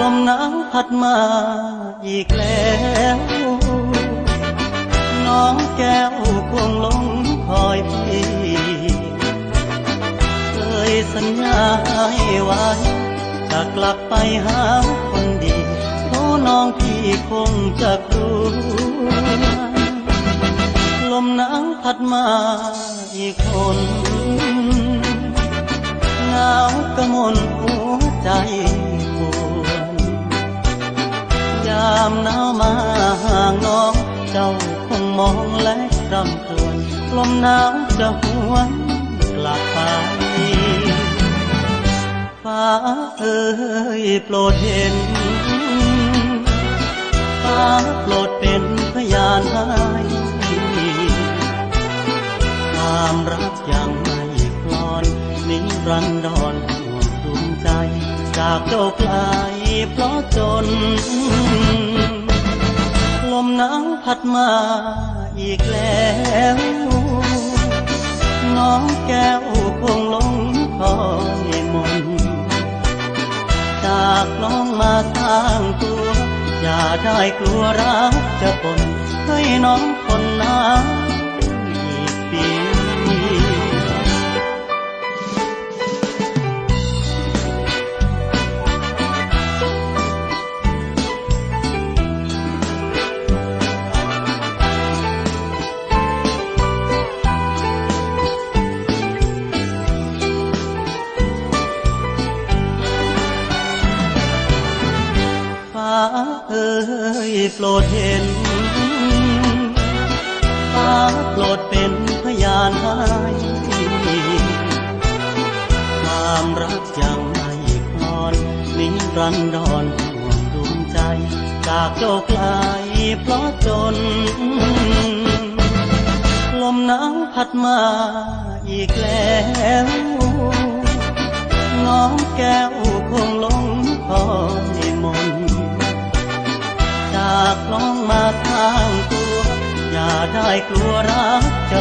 ลมหนาวพัดมาอีกแล้ว น้องแก้วคงหลงคอยพี่ เคยสัญญาให้ไว้จะกลับไปหาคนดีเพราะน้องพี่คงจะกลัวลมหนาวพัดมาอีกคนหนาวกระมนหัวใจ คงมองและรำครวญลมหนาวจะหวนกลับไปฟ้าเอ้ยโปรดเห็นฟ้าโปรดเป็นพยานให้ความรักยังไม่คลอนนิรันดรห่วงดวงใจ จากเจ้าไกลเพราะจน หนาวพัดมาอีกแล้ว น้องแก้วคงหลงคอยมน จากน้องมาสร้างตัว อย่าได้กลัวรักจะปนให้น้องคนน้ำ เอ้ยโปรดเห็นฟ้าโปรดเป็นพยานให้ความรักยังไม่คลอนนิรันดรห่วงดวงใจ จากเจ้าไกลเพราะจน ลมหนาวพัดมาอีกแล้ว ได้กลัวรักจะ